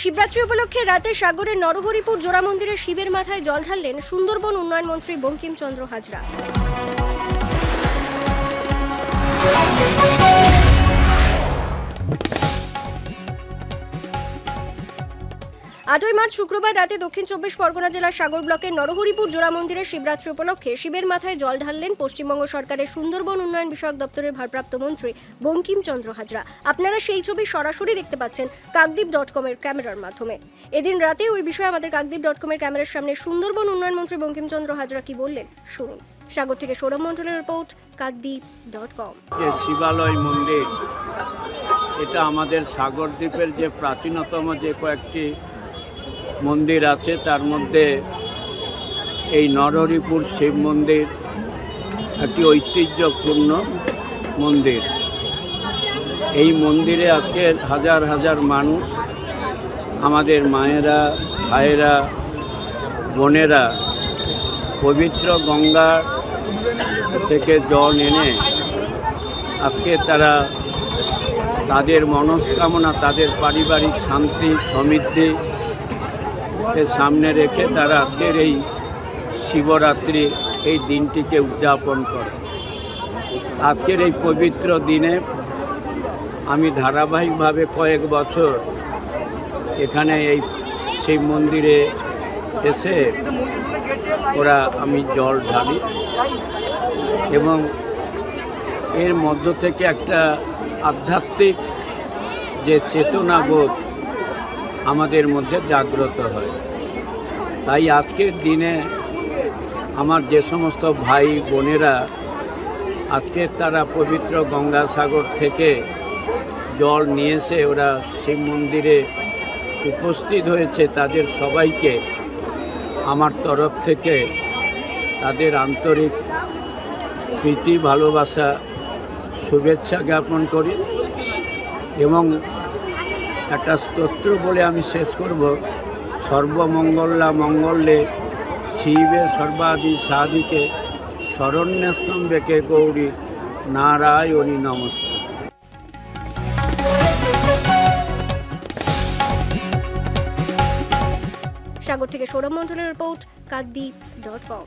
শিবরাত্রি উপলক্ষে রাতে সাগরের নরহরিপুর জোড়া মন্দিরের শিবের মাথায় জল ঢাললেন সুন্দরবন উন্নয়ন মন্ত্রী বঙ্কিমচন্দ্র হাজরা। আটই মার্চ শুক্রবার রাতে দক্ষিণ চব্বিশ পরগনা জেলার সাগর ব্লকের নরহরিপুর জোড়া মন্দিরে শিবরাত্রি উপলক্ষে শিবের মাথায় জল ঢাললেন পশ্চিমবঙ্গ সরকারের সুন্দরবন উন্নয়ন বিষয়ক দপ্তরের ভারপ্রাপ্ত মন্ত্রী বঙ্কিমচন্দ্র হাজরা। আপনারা সেই ছবি সরাসরি দেখতে পাচ্ছেন কাকদ্বীপ ডট কমের ক্যামেরার মাধ্যমে। এদিন রাতে ওই বিষয়ে আমাদের কাকদ্বীপ ডট কমের ক্যামেরার সামনে সুন্দরবন উন্নয়ন মন্ত্রী বঙ্কিমচন্দ্র হাজরা কি বললেন শুনুন। সাগর থেকে সৌরভ মন্ডলের report, Kakdwip dot com Shibalaya মন্দির, এটা আমাদের সাগর দ্বীপের যে প্রাচীনতম যে কয়েকটি মন্দির আছে, তার মধ্যে এই নরহরিপুর শিব মন্দির একটি ঐতিহ্যপূর্ণ মন্দির। এই মন্দিরে আজকে হাজার হাজার মানুষ, আমাদের মায়েরা, ভাইয়েরা, বোনেরা পবিত্র গঙ্গা থেকে জল এনে আজকে তারা তাদের মনস্কামনা, তাদের পারিবারিক শান্তি, সমৃদ্ধি সামনে রেখে তারা আজকের এই শিবরাত্রি এই দিনটিকে উদযাপন করে। আজকের এই পবিত্র দিনে আমি ধারাবাহিকভাবে কয়েক বছর এখানে এই শিব মন্দিরে এসে ওরা আমি জল ঢালি এবং এর মধ্য থেকে একটা আধ্যাত্মিক যে চেতনাবোধ আমাদের মধ্যে জাগ্রত হয়। তাই আজকের দিনে আমার যে সমস্ত ভাই বোনেরা আজকে তারা পবিত্র গঙ্গাসাগর থেকে জল নিয়ে এসে ওরা শিব মন্দিরে উপস্থিত হয়েছে, তাদের সবাইকে আমার তরফ থেকে তাদের আন্তরিক প্রীতি, ভালোবাসা, শুভেচ্ছা জ্ঞাপন করি এবং একটা স্তোত্র বলে আমি শেষ করব। সর্বমঙ্গলা মঙ্গলে শিবে সর্বাদি সাধিকে শরণ্যস্তম্ভেকে গৌরী নারায়ণী নমস্কার। সাগর থেকে সৌরভ মন্ডলের রিপোর্ট, কাকদ্বীপ ডট কম।